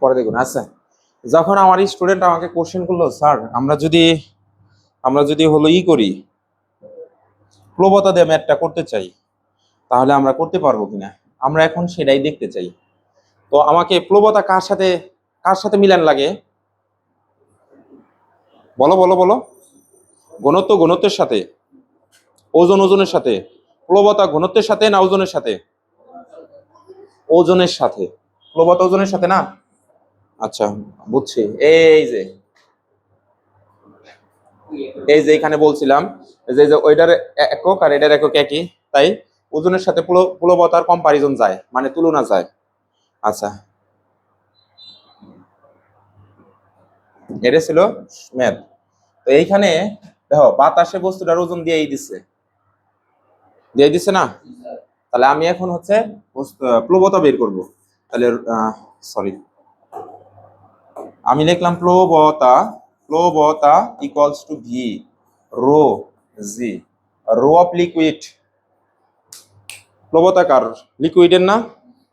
পরে দেখুন আচ্ছা। যখন আমার স্টুডেন্ট আমাকে কোশ্চেন করল স্যার আমরা যদি আমরা যদি হলো ই করি প্লবতা দিয়ে ম্যাথটা করতে চাই, তাহলে আমরা করতে পারব কিনা? আমরা এখন সেটাই দেখতে চাই। তো আমাকে প্লবতা কার সাথে কার সাথে মিলান লাগে? বলো বলো বলো। ঘনত্ব ঘনত্বের সাথে, ওজন ওজনের সাথে, প্রবতা ঘনত্বের সাথে না ওজনের সাথে? ওজনের সাথে। প্রবতা ওজনের সাথে না? আচ্ছা বুঝছি। এই যে এই যে এখানে বলছিলাম যে যে ওইটার একক আর এটার একক একই, তাই ওজনের সাথে প্ল- প্লবতার কম্পারিজন যায় মানে তুলনা যায়। আচ্ছা। এটা ছিল ম্যাথ তো এইখানে, দেখো, বাতাসে বস্তুটার ওজন দিয়েই দিচ্ছে। দিয়ে দিচ্ছে না? তাহলে আমি এখন হচ্ছে প্লবতা বের করব। তাহলে সরি আমি লিখলাম প্লবতা প্লবতা equals to V rho G rho of liquid প্লবতা কার? লিকুইডের না?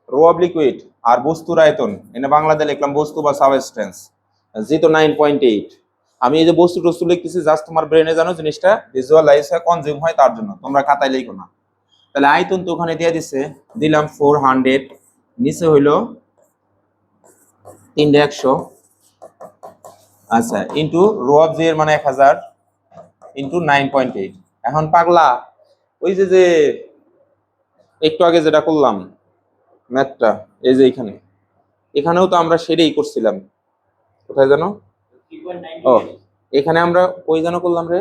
রো অফ লিকুইড আর বস্তুর আয়তন এনে বাংলাতে লিখলাম বস্তু বা সাবস্টেন্স জি তো নাইন পয়েন্ট এইট আমি এই যে বস্তু টস্তু লিখতেছি জাস্ট তোমার ব্রেনে জানো জিনিসটা? ভিজুয়ালাইজ হয় কনজিউম হয় তার জন্য। তোমরা খাতায় লিখো না। তাহলে আয়তন তো ওখানে দিয়ে দিছে। দিলাম ফোর হান্ড্রেড নিচে হইল তিনটে একশো। আচ্ছা ইন্টু রো অফ জি এর মানে এক হাজার ইন্টু নাইন পয়েন্ট এইট এখন পাগলা ওই যে যে একটু আগে যেটা করলাম ম্যাথটা এই যে এখানে। এখানেও তো আমরা সেটাই করছিলাম। কোথায় জানো ও এখানে আমরা ওই যেন করলাম রে?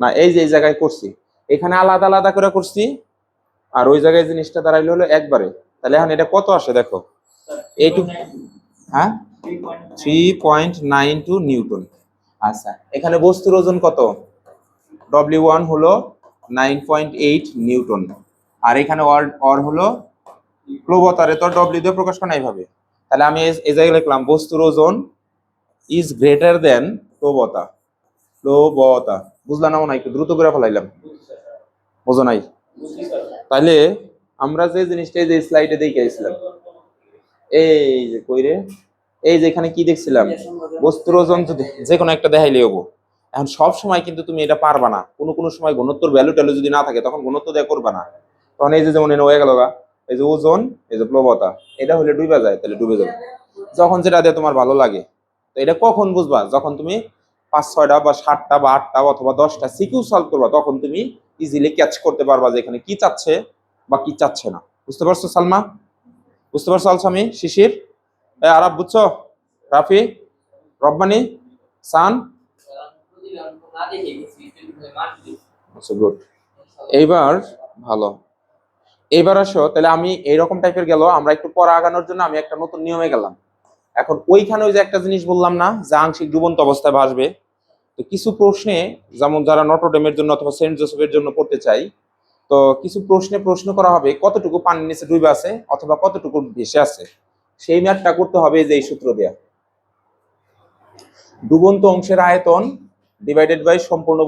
না এই যে এই জায়গায় করছি। এখানে আলাদা আলাদা করে করছি আর ওই জায়গায় জিনিসটা দাঁড়াইলে হলো একবারে। তাহলে এখন এটা কত আসে দেখো? এইটুকু হ্যাঁ? Three point nine two newton আচ্ছা এখানে বস্তুর ওজন কত? ডব্লিউ ওয়ান হলো নাইন পয়েন্ট এইট নিউটন আর এখানে অর অর হলো প্লবতারে তো ডব্লিউ দিয়ে প্রকাশ করা এইভাবে তাহলে আমি এই জায়গায় লিখলাম, বস্তুর ওজন ইজ গ্রেটার দেন প্লবতা প্লবতা বুঝলাম না একটু দ্রুত করে ফেলাইলাম। বোঝো নাই? তাহলে আমরা যে জিনিসটা যে স্লাইডে দেখে আসছিলাম এই যে কইরে এই যে এখানে কি দেখছিলাম? বস্তুর ওজন যদি যে কোনো একটা দেখাইলে হব। এখন সব সময় কিন্তু তুমি এটা পারবা না। কোনো কোনো সময় ঘনত্বর ভ্যালু ট্যালু যদি না থাকে, তখন ঘনত্ব দেয়া করবা না। তখন এই যে যেমন এনে হয়ে গেল এই যে ওজন, এই যে প্লবতা এটা হলে ডুবে যায়, তাহলে ডুবে যাবে। যখন যেটা দিয়ে তোমার ভালো লাগে। তো এটা কখন বুঝবা? যখন তুমি পাঁচ, ছয়টা বা সাতটা বা আটটা অথবা দশটা সিকিউ সলভ করবা, তখন তুমি ইজিলি ক্যাচ করতে পারবা যে এখানে কি চাচ্ছে বা কি চাচ্ছে না। বুঝতে পারছ সালমা? বুঝতে পারছ, আলসামি, শিশির আরব বুঝছ? রাফি, রব্বানি, সান। আচ্ছা গুড এইবার ভালো। এইবার আসো, তাহলে আমি এইরকম টাইপের গেল, আমরা একটু পরে আগানোর জন্য আমি একটা নতুন নিয়মে গেলাম। এখন ওইখানে ওই যে একটা জিনিস বললাম না, যে আংশিক ডুবন্ত অবস্থায় ভাসবে। তো কিছু প্রশ্নে, যেমন যারা নটরডেমের জন্য অথবা সেন্ট জোসেফের জন্য পড়তে চাই তো কিছু প্রশ্নে প্রশ্ন করা হবে, কতটুকু পানির নিচে ডুবে আছে অথবা কতটুকু ভেসে আছে? সেই ম্যাথটা করতে হবে যে এই সূত্র দেয়া। ডুবন্ত অংশের আয়তন ডিভাইডেড বাই সম্পূর্ণ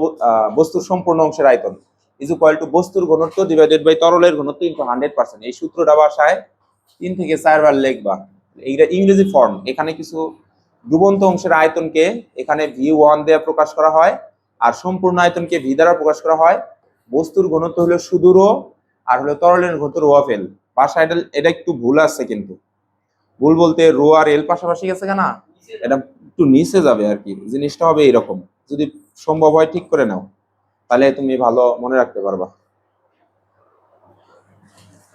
বস্তুর সম্পূর্ণ অংশের আয়তন ইজ ইকুয়াল টু বস্তুর ঘনত্ব ডিভাইডেড বাই তরলের ঘনত্ব ইন্টু হান্ড্রেড পার্সেন্ট এই সূত্রটা বাসায় তিন থেকে চারবার লিখবা। এইটা ইংরেজি ফর্ম এখানে কিছু ডুবন্ত অংশের আয়তনকে এখানে ভি ওয়ান দিয়ে প্রকাশ করা হয় আর সম্পূর্ণ আয়তনকে ভি দ্বারা প্রকাশ করা হয়। বস্তুর ঘনত্ব হলো শুধু রো আর হলো তরলের ঘনত্ব রো অফ এল বাসায় এটা এটা একটু ভুল আছে কিন্তু। ভুল বলতে রো আর এল পাশাপাশি গেছে না এটা একটু নিচে যাবে আর কি। জিনিসটা হবে এরকম যদি সম্ভব হয় ঠিক করে নাও। তাহলে তুমি ভালো মনে রাখতে পারবা।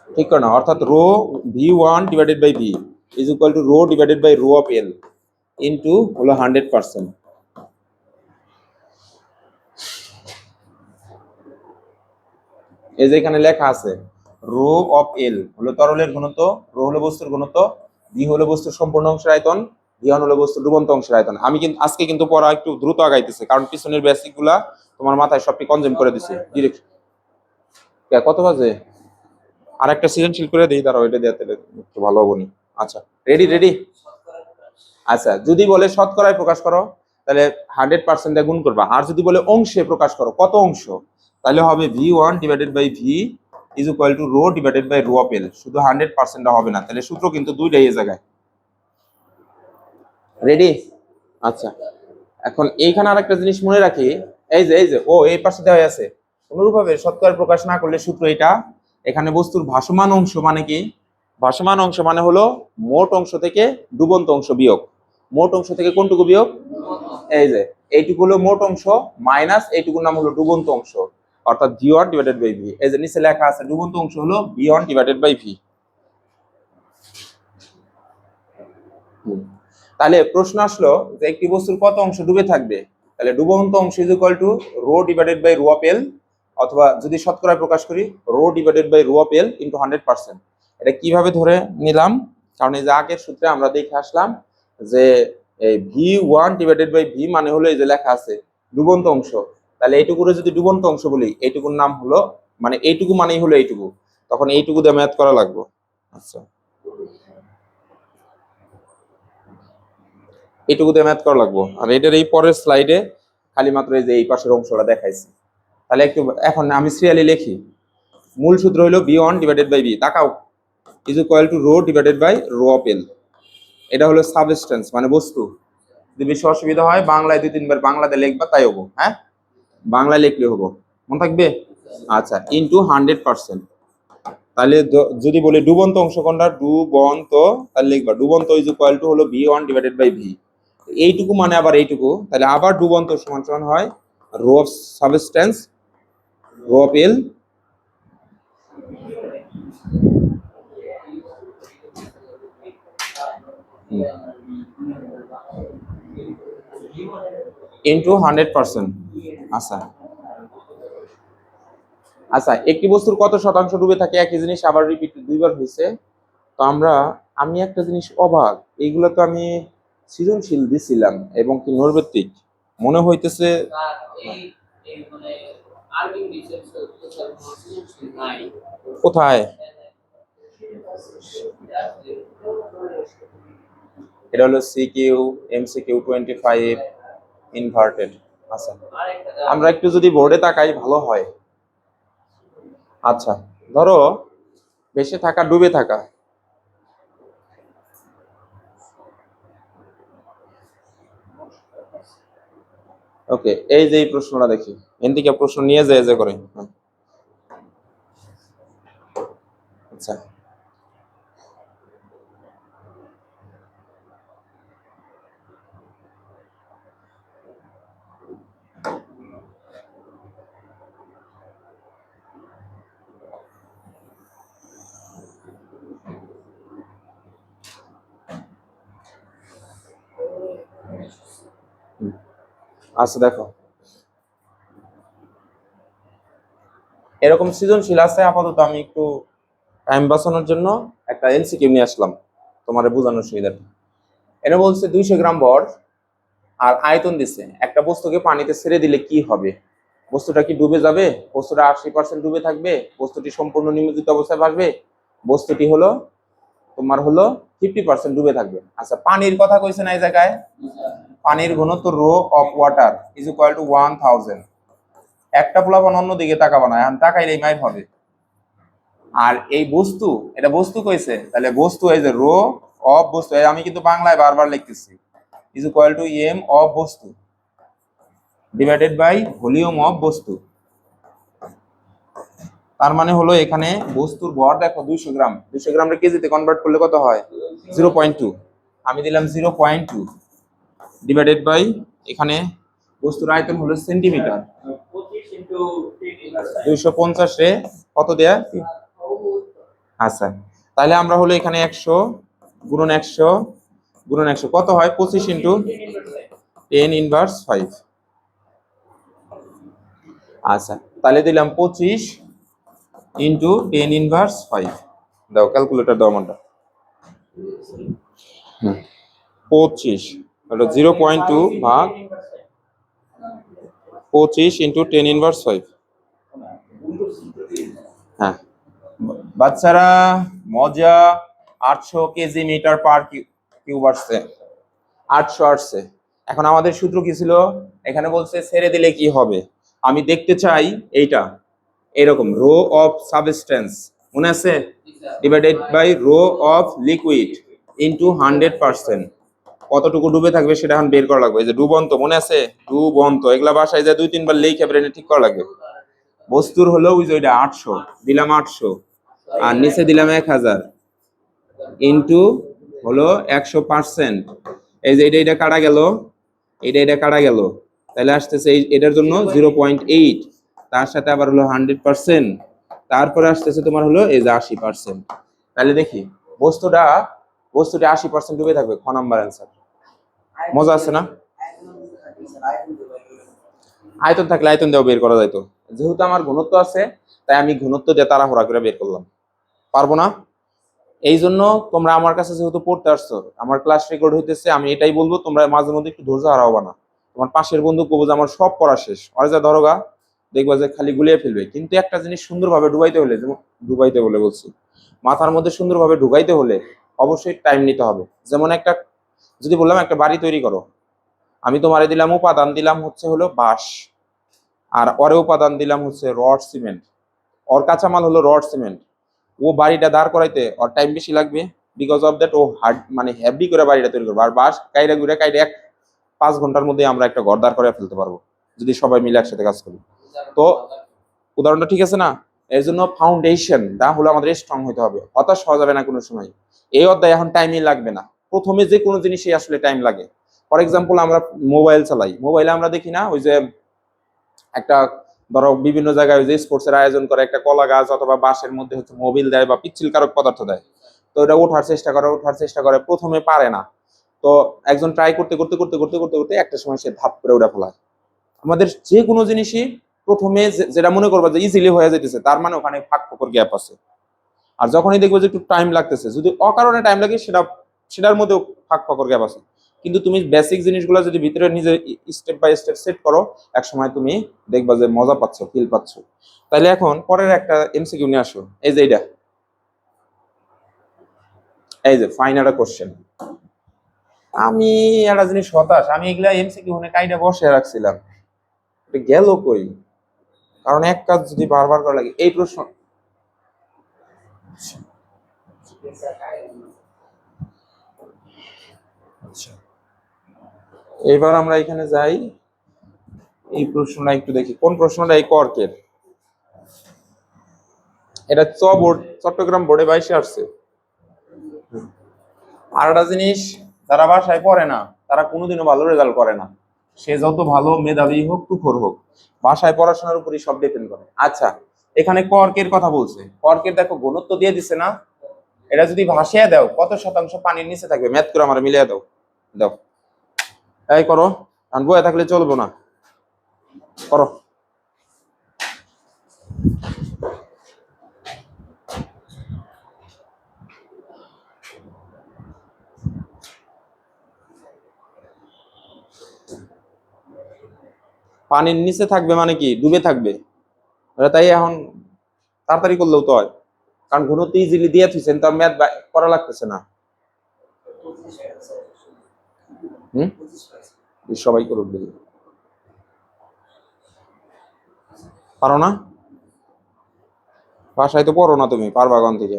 ঠিক করে নাও। অর্থাৎ rho V one divided by V is equal to rho divided by rho of L into হলো হান্ড্রেড পার্সেন্ট এই যে এখানে লেখা আছে, রো অফ এল, হলো তরলের ঘনত্ব, রো হলো বস্তুর ঘনত্ব ভি হলো বস্তুর সম্পূর্ণ অংশের আয়তন ভিয়ন হলো বস্তুর ডুবন্ত অংশের আয়তন। আমি কিন্তু, আজকে কিন্তু পড়া একটু দ্রুত আগাইতেছে, কারণ পিছনের বেসিকগুলা তোমার মাথায় সবটি কনজিউম করে দিছে। ডিরেক্ট কত বাজে? আর একটা সৃজনশীল করে দিই, দাঁড়াও, এটা দিয়ে তাহলে একটু ভালো হব নি। আচ্ছা রেডি রেডি আচ্ছা যদি বলে শতকরায় প্রকাশ করো, তাহলে হান্ড্রেড পার্সেন্ট গুণ করবা। আর যদি বলে অংশে প্রকাশ করো, কত অংশ? তাহলে হবে V one divided by V is equal to rho divided by rho of L শুধু হান্ড্রেড পার্সেন্ট হবে না, তাহলে সূত্র কিন্তু দুইটাই এই জায়গায়। রেডি আচ্ছা। এখন এইখানে আর একটা জিনিস মনে রাখি, এই যে এই যে, ও, এই পাশে দেওয়া আছে। অনুরূপভাবে শতকরা প্রকাশ না করলে সূত্র এটা, এখানে বস্তুর ভাসমান অংশ মানে কি? ভাসমান অংশ মানে হলো মোট অংশ থেকে ডুবন্ত অংশ বিয়োগ। মোট অংশ থেকে কোনটুকু বিয়োগ? এই যে, এইটুকু হলো মোট অংশ মাইনাস এইটুকুর নাম হলো ডুবন্ত অংশ। অর্থাৎ V one divided by V এই যে নিচে লেখা আছে ডুবন্ত অংশ হলো V one divided by V তাহলে প্রশ্ন আসলো যে একটি বস্তুর কত অংশ ডুবে থাকবে? তাহলে ডুবন্ত অংশ is equal to rho divided by rho of L অথবা যদি শতকরা প্রকাশ করি rho divided by rho of L into hundred percent এটা কীভাবে ধরে নিলাম? কারণ এই যে আগের সূত্রে আমরা দেখে আসলাম যে V one divided by V মানে হলো এই যে লেখা আছে, ডুবন্ত অংশ। তাহলে এইটুকুরে যদি ডুবন্ত অংশ বলি, এইটুকুর নাম হলো মানে এইটুকু মানেই হলো এইটুকু। তখন এইটুকু দিয়ে ম্যাথ করা লাগবে। আচ্ছা। এইটুকু দিয়ে ম্যাথ করা লাগবো। আর এটার এই পরের স্লাইডে খালি মাত্র এই যে এই পাশের অংশটা দেখাইছি। তাহলে একটু, এখন আমি সিরিয়ালি লিখি। মূল সূত্র হলো B one divided by B তাকাও। Is equal to rho divided by rho of L এটা হলো সাবস্টেন্স মানে বস্তু। যদি বেশি অসুবিধা হয়, বাংলায় দুই তিনবার বাংলাতে লিখবা, তাই হব হ্যাঁ? বাংলায় লিখলে হব। মনে থাকবে? আচ্ছা ইন্টু হান্ড্রেড পার্সেন্ট তাহলে যদি বলি ডুবন্ত অংশ ডুবন্ত, তাহলে লিখবা, ডুবন্ত ইজ ইকুয়াল টু হলো V one divided by V এইটুকু মানে আবার এইটুকু। তাহলে আবার ডুবন্ত সমান সমান হয় rho of substance rho of L into hundred percent আচ্ছা। আচ্ছা একটি বস্তুর কত শতাংশ ডুবে থাকে একই জিনিস আবার রিপিট দুইবার হয়েছে তো আমরা, আমি একটা জিনিস অবাক, এইগুলো তো আমি সৃজনশীল দিছিলাম এবং কি নৈর্ব্যক্তিক মনে হইতেছে কোথায়? এটা হলো C Q M C Q twenty five inverted আচ্ছা। আমরা একটু যদি বোর্ডে তাকাই ভালো হয়। আচ্ছা ধরো বেশি থাকা ডুবে থাকা। ওকে এই যে এই প্রশ্নটা দেখি। এদিকে প্রশ্ন নিয়ে যায় যে করে। আচ্ছা। আচ্ছা দেখো। এরকম সৃজনশীল আছে, আপাতত আমি একটু টাইম বাঁচানোর জন্য একটা এনসিকিউ নিয়ে আসলাম, তোমার বোঝানোর সুবিধাটা। এটা বলছে, দুইশো গ্রাম বর আর আয়তন দিছে। একটা বস্তুকে পানিতে ছেড়ে দিলে কি হবে? বস্তুটা কি ডুবে যাবে? বস্তুটা আশি পার্সেন্ট ডুবে থাকবে? বস্তুটি সম্পূর্ণ নিমজ্জিত অবস্থায় ভাসবে? বস্তুটি হলো, তোমার হলো ফিফটি পার্সেন্ট ডুবে থাকবে। আচ্ছা পানির কথা কইছে না এই জায়গায়? পানির ঘনত্ব rho of water is equal to one thousand. একটা প্লাবন অন্যদিকে তাকাবো না, এখন তাকাইলেই মাইর হবে। আর এই বস্তু, এটা বস্তু কইছে, তাহলে বস্তু এই যে রো অফ বস্তু আমি কিন্তু বাংলায় বারবার লিখতেছি, is equal to M of বস্তু, ডিভাইডেড বাই ভলিউম অফ বস্তু। তার মানে হলো এখানে বস্তুর ভর দেখো দুইশো গ্রাম। দুইশো গ্রামটা কেজিতে কনভার্ট করলে কত হয়? জিরো পয়েন্ট টু আমি দিলাম zero point two divided by এখানে বস্তুর আয়তন হলো সেন্টিমিটার দুইশো পঞ্চাশে কত দেয়া? আচ্ছা। তাহলে আমরা হলো এখানে একশো গুণন একশো গুণন একশো কত হয়? পঁচিশ ইন্টু টেন ইনভার্স ফাইভ আচ্ছা। তাহলে দিলাম পঁচিশ ইন্টু টেন ইনভার্স ফাইভ দাও ক্যালকুলেটর দাও আমারটা। হুম। পঁচিশ জিরো পয়েন্ট টু ভাগ পঁচিশ ইন্টু টেন ইনভার্স ফাইভ হ্যাঁ। বাচ্চারা, মজা, আটশো কেজি মিটার পার কিউব আসছে। আটশো আসছে। এখন আমাদের সূত্র কি ছিল? এখানে বলছে ছেড়ে দিলে কি হবে? আমি দেখতে চাই এইটা। এরকম রো অফ সাবস্টেন্স মনে আছে? Divided by rho of liquid into hundred percent কতটুকু ডুবে থাকবে সেটা এখন বের করা লাগবে। এই যে ডুবন্ত, মনে আছে? ডুবন্ত, এগুলা বাসায় যে দুই, তিনবার লিখে ব্রেনে ঠিক করা লাগবে। বস্তুর হলো ওই যে ওইটা, আটশো। দিলাম আটশো। আর নিচে দিলাম এক হাজার। ইন্টু হলো একশো পার্সেন্ট এই যে এটা এটা কাটা গেল। এটা এটা কাটা গেল। তাহলে আসতেছে এটার জন্য জিরো পয়েন্ট এইট তার সাথে আবার হলো হান্ড্রেড পার্সেন্ট। তারপরে আসতেছে তোমার হলো এই যে আশি পার্সেন্ট। তাহলে দেখি, বস্তুটা বস্তুটা আশি পার্সেন্ট ডুবে থাকবে, খ নাম্বার অ্যান্সার মজা আছে না? আয়তন থাকলে আয়তন দেওয়া বের করা যাইতো যেহেতু আমার ঘনত্ব আছে, তাই আমি ঘনত্ব দিয়ে তাড়াহুড়া করে বের করলাম। পারব না? এই জন্য তোমরা আমার কাছে যেহেতু পড়তে আসছো, আমার ক্লাস রেকর্ড হইতেছে, আমি এটাই বলব, তোমরা মাঝে মধ্যে একটু ধৈর্য হারাবো না তোমার পাশের বন্ধু কবো যে আমার সব পড়া শেষ। আর যা ধরোগা দেখবা যে খালি গুলিয়ে ফেলবে। কিন্তু একটা জিনিস সুন্দরভাবে ডুবাইতে হলে, যেমন ডুবাইতে বলে বলছি, মাথার মধ্যে সুন্দরভাবে ঢুকাইতে হলে অবশ্যই টাইম নিতে হবে। যেমন একটা, যদি বললাম একটা বাড়ি তৈরি করো, আমি তোমারে দিলাম উপাদান, দিলাম হচ্ছে হলো বাঁশ, আর ওরে উপাদান দিলাম হচ্ছে রড, সিমেন্ট। ওর কাঁচামাল হলো রড, সিমেন্ট। ও বাড়িটা দাঁড় করাইতে ওর টাইম বেশি লাগবে বিকজ অফ দ্যাট ও হার্ড মানে হেভি করে বাড়িটা তৈরি করবে। আর বাঁশ কাইরা ঘুরে কাইরে এক, পাঁচ ঘণ্টার মধ্যে আমরা একটা ঘর দাঁড় করে ফেলতে পারব, যদি সবাই মিলে একসাথে কাজ করি। তো উদাহরণটা ঠিক আছে না? এর জন্য ফাউন্ডেশনটা হলো আমাদের স্ট্রং হতে হবে। হতাশ হওয়া যাবে না কোনো সময়। এই অধ্যায় এখন টাইমই লাগবে না। প্রথমে যে কোনো জিনিসই আসলে টাইম লাগে। ফর এক্সাম্পল আমরা মোবাইল চালাই। মোবাইলে আমরা দেখি না, ওই যে একটা, ধরো বিভিন্ন জায়গায় ওই যে স্পোর্টস এর আয়োজন করে, একটা কলা গাছ অথবা বাঁশের মধ্যে হচ্ছে মোবিল দেয় বা পিচ্ছিল কারক পদার্থ দেয়। তো এটা ওঠার চেষ্টা করে, ওঠার চেষ্টা করে, প্রথমে পারে না। তো একজন ট্রাই করতে করতে করতে করতে করতে করতে একটা সময় সে ধাপ করে ওটা ফেলায়। আমাদের যে কোনো জিনিসই প্রথমে যেটা মনে করবা যে ইজিলি হয়ে যেতেছে তার মানে ওখানে ফাঁক ফোকর গ্যাপ আছে। আর যখনই দেখবে যে একটু টাইম লাগতেছে, যদি অকারণে টাইম লাগে, সেটা সেটার মধ্যেও ফাঁক ফকর গ্যাপ আছে। কিন্তু তুমি বেসিক জিনিসগুলো যদি ভিতরে নিজে স্টেপ বাই স্টেপ সেট করো এক সময় তুমি দেখবা যে মজা পাচ্ছ ফিল পাচ্ছ। তাহলে এখন পরের একটা এমসিকিউ নিয়ে আসো। এই যে এইটা। এই যে ফাইনাল কোশ্চেন আমি একটা জিনিস হতাশ, আমি এগুলা এমসিকিউ নে কাইটা বসে রাখছিলাম। গেল কই? কারণ এক কাজ যদি বারবার করা লাগে, এই প্রশ্ন। এবার আমরা এখানে যাই। এই প্রশ্নটা একটু দেখি। কোন প্রশ্নটা এই কর্কের? এটা চ বোর্ড, চট্টগ্রাম বোর্ডে বাইশে আসছে। আর একটা জিনিস, যারা বাসায় পড়ে না, তারা কোনোদিনও ভালো রেজাল্ট করে না। সে যত ভালো মেধাবী হোক, তুখর হোক ভাষায় পড়াশোনার উপরই সব ডিপেন্ড করে। আচ্ছা এখানে কর্কের কথা বলছে। কর্কের দেখো, ঘনত্ব দিয়ে দিছে না? এটা যদি ভাসিয়ে দাও, কত শতাংশ পানির নিচে থাকবে? ম্যাথ করে আমার মিলিয়ে দাও। দাও। তাই করো আর বয়ে থাকলে চলবো না। করো। পানির নিচে থাকবে মানে কি? ডুবে থাকবে। তাই এখন তাড়াতাড়ি করলেও তো হয়। কারণ ঘনত্ব ইজিলি দিয়ে থুইছেন, তো ম্যাথ করা লাগতেছে না। সবাই করুক দেখি। পারো না? বাসায় তো পড়ো না তুমি, পারবা গন থেকে?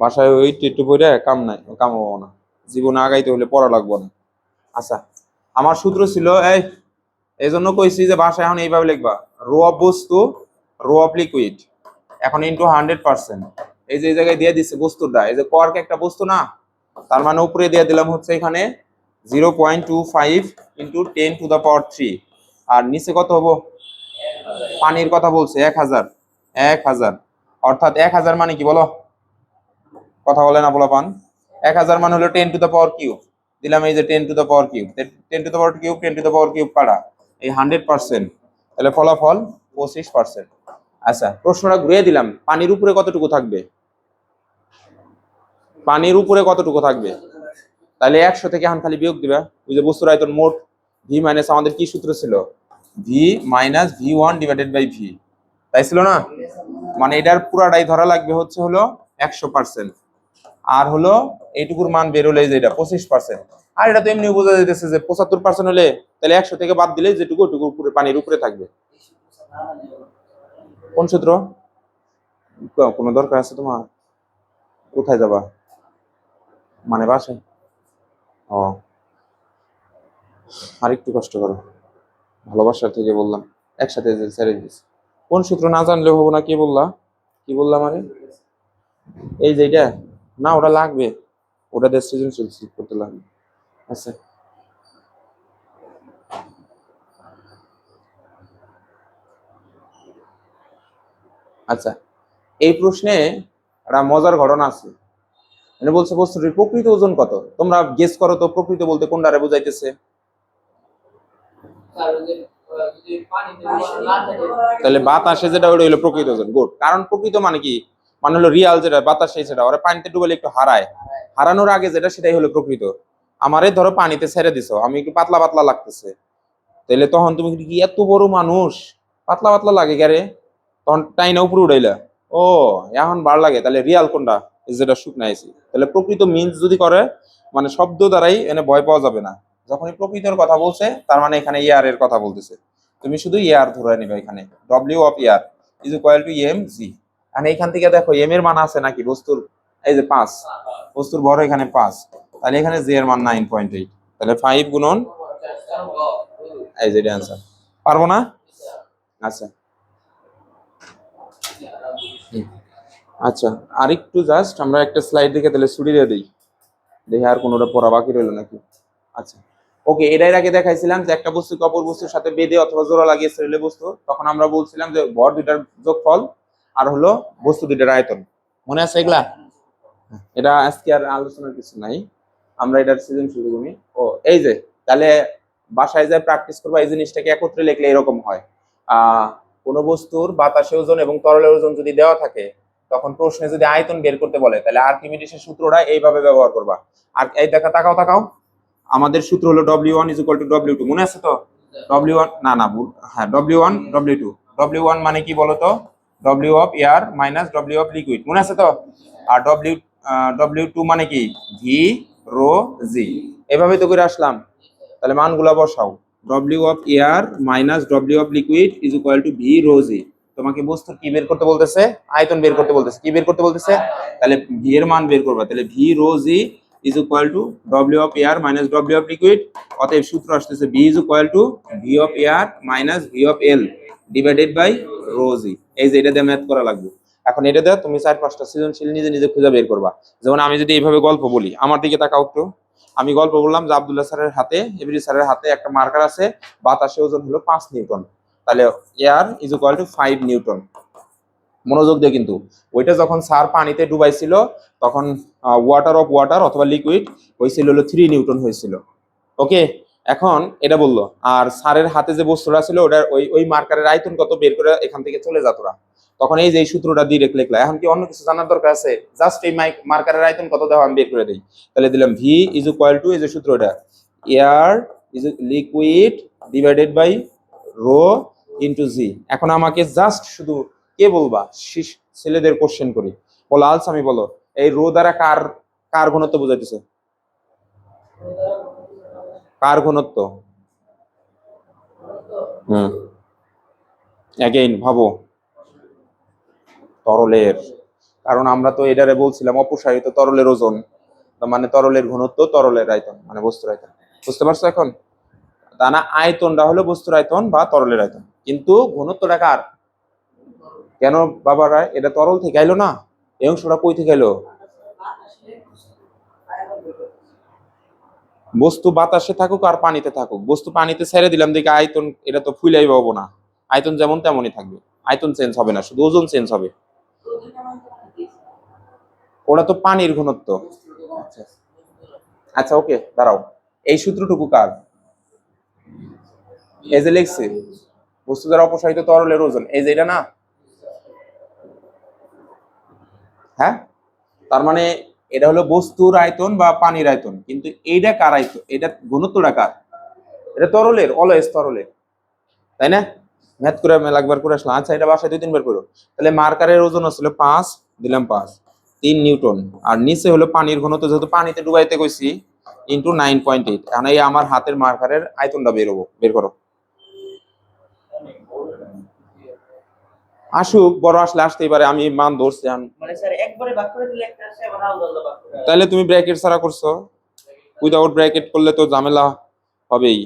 বাসায় ওই একটু পড়ে কাম নাই, কাম কামাবো না। জীবনে আগাইতে হলে পড়া লাগবো না। আচ্ছা আমার সূত্র ছিল, এই এই জন্য কইছি যে বাসায় এখন এইভাবে লিখবা। রো অফ বস্তু রো অফ লিকুইড এখন ইন্টু হান্ড্রেড পার্সেন্ট এই যে এই জায়গায় দিয়ে দিচ্ছে বস্তুটা, এই যে কর্ক একটা বস্তু না, তার মানে উপরে দিয়ে দিলাম হচ্ছে এখানে zero point two five into ten to the power three আর নিচে কত হব? পানির কথা বলছে, এক হাজার। এক হাজার। অর্থাৎ এক হাজার মানে কি বলো? কথা বলে না বলো পান এক হাজার মানে হলো ten to the power cube দিলাম এই যে ten to the power cube ten to the power cube ten to the power cube কাটা এই হান্ড্রেড পার্সেন্ট, তাহলে ফলাফল পঁচিশ পার্সেন্ট। আচ্ছা প্রশ্নটা ঘুরিয়ে দিলাম, পানির উপরে কতটুকু থাকবে? পানির উপরে কতটুকু থাকবে? তাহলে একশো থেকে এখন খালি বিয়োগ দিবা, ওই যে বস্তুর আয়তন মোট ভি মাইনাস আমাদের কি সূত্র ছিল? V minus V one divided by V তাই ছিল না? মানে এটার পুরাটাই ধরা লাগবে হচ্ছে হলো একশো পার্সেন্ট। আর হলো এইটুকুর মান বেরোলে যে এটা পঁচিশ পার্সেন্ট। আর এটা তো এমনি বোঝা যাইতেছে যে পঁচাত্তর পার্সেন্ট হলে তাহলে একশো থেকে বাদ দিলে যেটুকু ওটুকু উপরে, পানির উপরে থাকবে। কোন সূত্র? কোনো দরকার আছে তোমার? কোথায় যাবা? মানে বাসে ও। আর একটু কষ্ট করো। ভালোবাসার থেকে বললাম, একসাথে ছেড়ে দিস কোন সূত্র না জানলে হব না, কি বললা? কি বললাম আরে এই যে এটা, না, ওটা লাগবে। ওটা দিয়ে সৃজনশীল করতে লাগবে। আচ্ছা আচ্ছা এই প্রশ্নে একটা মজার ঘটনা আছে। মানে বলছে বস্তুটির প্রকৃত ওজন কত? তোমরা গেস করো তো, প্রকৃত বলতে কোনটারে বোঝাইতেছে? তাহলে বাতাসে যেটা ওটা হলো প্রকৃত ওজন, গুড। কারণ প্রকৃত মানে কি? মানে হলো রিয়াল যেটা, বাতাসে সেটা, ওরা পানিতে ডুবালে একটু হারায়। হারানোর আগে যেটা, সেটাই হলো প্রকৃত। আমারে ধরো পানিতে ছেড়ে দিছো, আমি একটু পাতলা পাতলা লাগতেছে। তাহলে তখন তুমি কি এত বড় মানুষ? পাতলা পাতলা লাগে গারে তখন টাইনা উপরে উড়াইলা। ও, এখন বার লাগে তাহলে রিয়াল কোনটা? যেটা শুকনাইছি তাহলে প্রকৃত মিন্স যদি করে মানে শব্দ দ্বারাই এনে ভয় পাওয়া যাবে না। যখনই প্রকৃতর কথা বলছে, তার মানে এখানে ইয়ার এর কথা বলতেছে। তুমি শুধু ইয়ার ধরে নিবে এখানে। W of air is equal to M G আর এইখান থেকে দেখো এম এর মান আছে নাকি? বস্তুর, এই যে পাঁচ। বস্তুর বড় এখানে পাঁচ। তাহলে এখানে জি এর মান নাইন পয়েন্ট এইট তাহলে ফাইভ গুণন এই যে অ্যান্সার পারব না? আচ্ছা। আচ্ছা আরেকটু জাস্ট আমরা একটা স্লাইড দেখে তাহলে ছুটি দিয়ে দিই। দেখি আর কোনোটা পড়া বাকি রইল নাকি? আচ্ছা। ওকে এটাই আগে দেখাইছিলাম যে একটা বস্তুকে অপর বস্তুর সাথে বেঁধে অথবা জোড়া লাগিয়ে ছেড়ে বস্তু। তখন আমরা বলছিলাম যে ভর দুইটার যোগফল আর হলো বস্তু দুইটার আয়তন। মনে আছে এগুলা? এটা আজকে আর আলোচনার কিছু নাই। আমরা এটার সিজন শুরু করি। ও, এই যে, তাহলে বাসায় যায় প্র্যাকটিস করবা, এই জিনিসটাকে একত্রে লিখলে এরকম হয়। আহ কোন বস্তুর বাতাসে ওজন এবং তরলের ওজন যদি দেওয়া থাকে, তখন প্রশ্নে যদি আয়তন বের করতে বলে, তাহলে আর্কিমিডিসের সূত্রটা এইভাবে ব্যবহার করবা। আর এই দেখা, তাকাও তাকাও। আমাদের সূত্র হলো W one is equal to W two মনে আছে তো? ডব্লিউ ওয়ান না না হ্যাঁ W one W two W one মানে কি বলতো? W of air minus W of liquid মনে আছে তো? আর ডব্লিউ ডব্লিউ টু মানে কি? V rho G. এভাবে তো করে আসলাম। তাহলে মানগুলা বসাও। W of air minus W of liquid is equal to V rho G. তোমাকে বস্তুর কি বের করতে বলতেছে? আয়তন বের করতে বলতেছে। কি বের করতে বলতেছে? তাহলে ভি এর মান বের করবা। তাহলে V rho G is equal to W of air minus W of liquid অতএব সূত্র আসতেছে V is equal to V of air minus V of L divided by rho G. এই যে এটা দিয়ে ম্যাথ করা লাগবে। এখন এটা দিয়ে তুমি চার পাঁচটা সৃজনশীল নিজে নিজে খুঁজে বের করবা। যেমন আমি যদি এইভাবে গল্প বলি, আমার দিকে তাকাও একটু। আমি গল্প বললাম যে আব্দুল্লাহ স্যারের হাতে এভরি স্যারের হাতে একটা মার্কার আছে, বাতাসে ওজন হলো পাঁচ নিউটন। তাহলে air is equal to five newton. মনোযোগ দিয়ে কিন্তু। ওইটা যখন সার পানিতে ডুবাইছিল, তখন ওয়াটার অফ ওয়াটার অথবা লিকুইড হয়েছিল হলো থ্রি নিউটন হয়েছিল। ওকে? এখন এটা বলল, আর স্যারের হাতে যে বস্তুটা ছিল, ওটার ওই ওই মার্কারের আয়তন কত? বের করে এখান থেকে চলে যাতরা তখন এই যে এই সূত্রটা ডিরেক্ট লিখলা। এখন কি অন্য কিছু জানার দরকার আছে? জাস্ট এই মাইক মার্কারের আয়তন কত দেওয়া আমি বের করে দিই। তাহলে দিলাম ভি ইজ ইকুয়াল টু এই যে সূত্রটা। Air is liquid divided by rho into G এখন আমাকে জাস্ট শুধু কে বলবা? ছেলেদের কোশ্চেন করি। বলো আলস আমি বলো, এই রো দ্বারা কার কার ঘনত্ব বোঝাইতেছে? কার ঘনত্ব? হুম। অ্যাগেইন ভাবো। তরলের। কারণ আমরা তো এটারে বলছিলাম, অপসারিত তরলের ওজন। মানে তরলের ঘনত্ব তরলের আয়তন মানে বস্তুর আয়তন। বুঝতে পারছ এখন? তা না আয়তনটা হলো বস্তুর আয়তন বা তরলের আয়তন। কিন্তু ঘনত্বটা কার? কেন বাবারা, এটা তরল থেকে আইলো না? এই অংশটা কই থেকে এলো বস্তু বাতাসে থাকুক আর পানিতে থাকুক। বস্তু পানিতে ছেড়ে দিলাম, দেখি আয়তন, এটা তো ফুলাই পাবো না। আয়তন যেমন তেমনই থাকবে। আয়তন চেঞ্জ হবে না, শুধু ওজন চেঞ্জ হবে। ওটা তো পানির ঘনত্ব। আচ্ছা। আচ্ছা ওকে, দাঁড়াও। এই সূত্রটুকু কার? এই যে লিখছি বস্তু দ্বারা অপসারিত তরলের ওজন। এই যে এটা না? হ্যাঁ? তার মানে এটা হলো বস্তুর আয়তন বা পানির আয়তন। কিন্তু এইটা কার আয়তন? এটা ঘনত্বটা কার? এটা তরলের অলয়েস তরলের। তাই না? ম্যাথ করে মেলা একবার করে আসলাম। আচ্ছা এটা বাসায় দুই তিনবার করো। তাহলে মার্কারের ওজন ছিল পাঁচ দিলাম পাঁচ। তিন নিউটন। আর নিচে হলো পানির ঘনত্ব যেহেতু পানিতে ডুবাইতে গেছি ইন্টু নাইন পয়েন্ট এইট এখন এই আমার হাতের মার্কারের আয়তনটা বেরোবো বের করো। আসুক বড় আসলে আসতেই পারে আমি মান ধরছি আমি মানে স্যার একবারে বাক করে দিলে একটা আসে আবার আলাদা আলাদা বাক করে। তাহলে তুমি ব্র্যাকেট ছাড়া করছ। উইদাউট ব্র্যাকেট করলে তো ঝামেলা হবেই।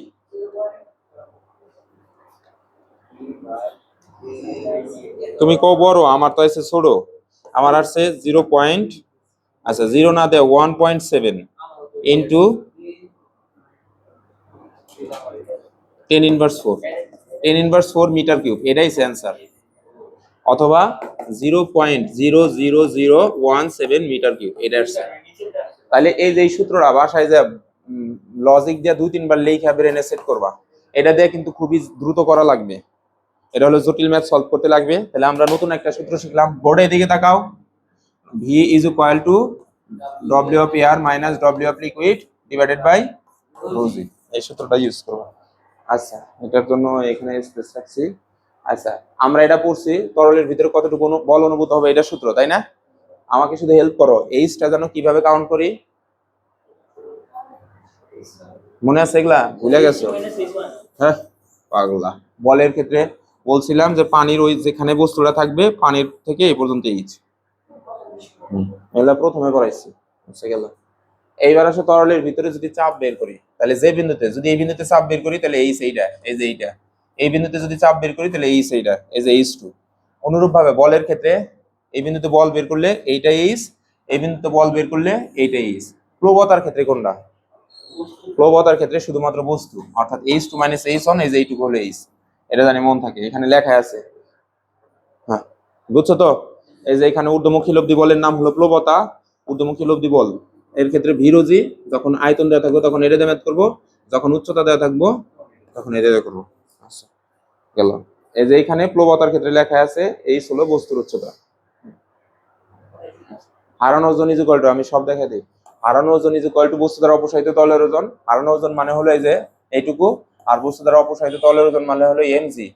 তুমি কো বড়, আমার তো আছে ছোট। আমার আসছে জিরো পয়েন্ট আচ্ছা জিরো না দেয় one point seven into ten inverse four. Ten inverse four metre cube, এটাই অ্যান্সার অথবা zero point zero zero zero one seven metre cube এটা তাহলে এই যে সূত্রটা বাসায় যে লজিক দিয়ে দুই তিনবার লেখা ব্রেনে সেট করবা, এটা দিয়ে কিন্তু খুবই দ্রুত করা লাগবে। এটা হলো জটিল ম্যাথ সলভ করতে লাগবে। তাহলে আমরা নতুন একটা সূত্র শিখলাম। বোর্ডের দিকে তাকাও। V is equal to W of air minus W of liquid divided by rho G এই সূত্রটা ইউজ করবা। আচ্ছা এটার জন্য এখানে স্পেস রাখছি। আচ্ছা আমরা এটা পড়ছি, তরলের ভিতরে কতটুকু বল অনুভূত হবে এটা সূত্র, তাই না? আমাকে শুধু হেল্প করো। এইচটা যেন কীভাবে কাউন্ট করি? মনে আছে এগুলা? ভুলে গেছো? হ্যাঁ পাগলা। বলের ক্ষেত্রে বলছিলাম যে পানির ওই যেখানে বস্তুটা থাকবে পানির থেকে এই পর্যন্ত এইচ এগুলা প্রথমে করাইছি বুঝতে গেল? এইবার আসে তরলের ভিতরে যদি চাপ বের করি তাহলে যে বিন্দুতে যদি এই বিন্দুতে চাপ বের করি তাহলে এই সেইটা এই যে এইটা। এই বিন্দুতে যদি চাপ বের করি তাহলে এই সেইটা এই যে এইচ টু। অনুরূপ ভাবে বলের ক্ষেত্রে এই বিন্দুতে বল বের করলে এইটা এইচ এই বিন্দুতে বল বের করলে এইটা এইচ। প্রবতার ক্ষেত্রে কোনটা? প্রবতার ক্ষেত্রে শুধুমাত্র বস্তু অর্থাৎ H two minus H one এই যে এইটুকু হলো এইচ। এটা জানি মন থাকে, এখানে লেখা আছে। হ্যাঁ বুঝছ তো? এই যে এখানে ঊর্ধ্বমুখী লব্ধি বলের নাম হলো প্লবতা, ঊর্ধ্বমুখী লব্ধি বল। এর ক্ষেত্রে ভিরোজি, যখন আয়তন দেওয়া থাকবে তখন দিয়ে ম্যাথ করব, যখন উচ্চতা দেওয়া থাকব তখন এটা দিয়ে করব। আচ্ছা গেল। এই যে এখানে প্লবতার ক্ষেত্রে লেখা আছে, এই হলো বস্তুর উচ্চতা। হারানো ওজন ইজ ইকুয়াল টু আমি সব দেখা দিই। হারানো ওজন ইজ ইকুয়াল টু বস্তু দ্বারা অপসারিত তলের ওজন। হারানো ওজন মানে হলো এই যে এইটুকু আর বস্তু দ্বারা অপসারিত তলের ওজন মানে হলো M G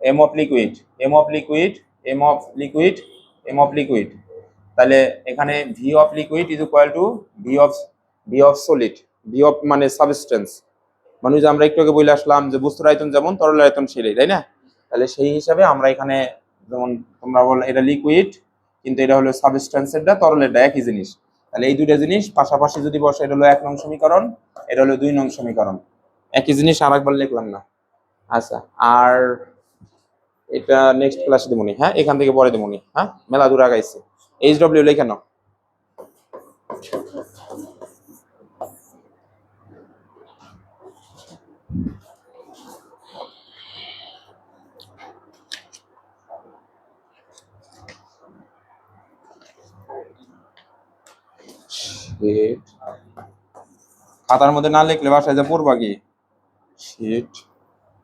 M of liquid M of liquid M of liquid M of liquid তাহলে এখানে V of liquid is equal to V of V of solid V of মানে সাবস্টেন্স মানে যে আমরা একটু আগে বলে আসলাম যে বস্তুর আয়তন যেমন, তরল আয়তন সেটাই, তাই না? তাহলে সেই হিসাবে আমরা এখানে যেমন তোমরা বল এটা লিকুইড কিন্তু এটা হলো সাবস্টেন্সেরটা তরলেরটা একই জিনিস। তাহলে এই দুইটা জিনিস পাশাপাশি যদি বসে, এটা হলো এক নং সমীকরণ, এটা হলো দুই নং সমীকরণ। একই জিনিস আর একবার লিখলাম না। আচ্ছা আর এটা নেক্সট ক্লাসে দেবনি হ্যাঁ? এখান থেকে পরে দেবনি হ্যাঁ? মেলা দূর আগাইছে। এইচ ডব্লিউ লেখে নাও। খাতার মধ্যে না লিখলে বাসায় যা পড়বা কি? শিট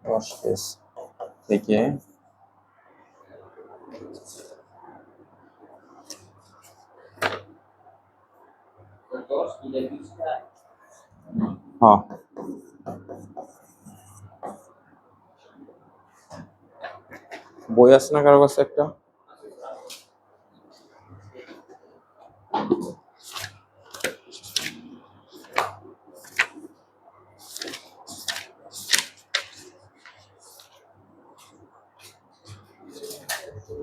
দশ পেজ থেকে হ্যাঁ বই আছে না কারও কাছে একটা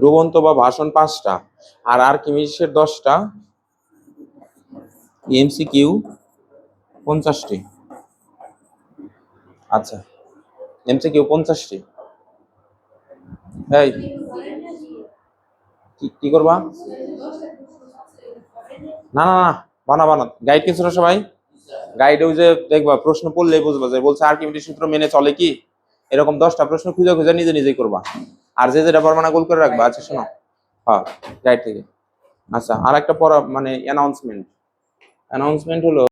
ডুবন্ত বা ভাষণ পাঁচটা, আর আর কিমিসের দশটা এমসি কিউ পঞ্চাশটি। আচ্ছা এমসি কিউ পঞ্চাশটি। এই, কি কি করবা? না না না বানা বানা গাইড না সবাই? গাইডেও যে দেখবা, প্রশ্ন পড়লেই বুঝবা যে বলছে আর্কিমিডিস সূত্র মেনে চলে কি? এরকম দশটা প্রশ্ন খুঁজে খুঁজে নিজে নিজেই করবা। আর যে যেটা পারবা না গোল করে রাখবা আচ্ছা শোনো। হ্যাঁ রাইট থেকে। আচ্ছা আর একটা পড়া মানে অ্যানাউন্সমেন্ট অ্যানাউন্সমেন্ট হলো